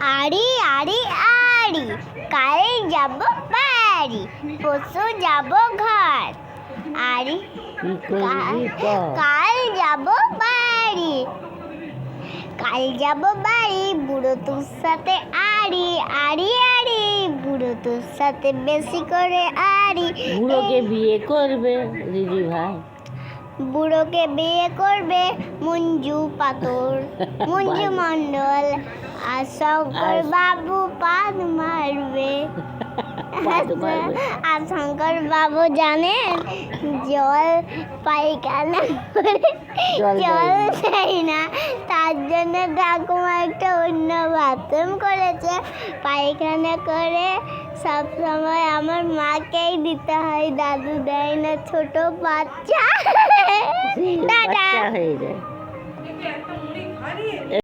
আড়ি আড়ি আড়ি। কাল যাব বাড়ি পরশু যাব ঘর। আড়ি কাল যাব বাড়ি। কাল যাব বাড়ি বুড়ো তোর সাথে আড়ি আড়ি আড়ি। বুড়ো তোর সাথে বেশি করে আড়ি। বুড়োকে বিয়ে করবে দিদি ভাই বুড়োকে বিয়ে করবে মঞ্জু পাতর মঞ্জু মণ্ডল আর শঙ্কর বাবু পাদ মারবে। আর শঙ্কর বাবু জানেন জল পায়খানা করে জল দেয় না। তার জন্য ঠাকুমা একটা অন্য বাথরুম করেছে। পায়খানা করে সব সময় আমার মাকেই দিতে হয়। দাদু দেয় না ছোট বাচ্চা। বাচ্চা হয়ে যায়।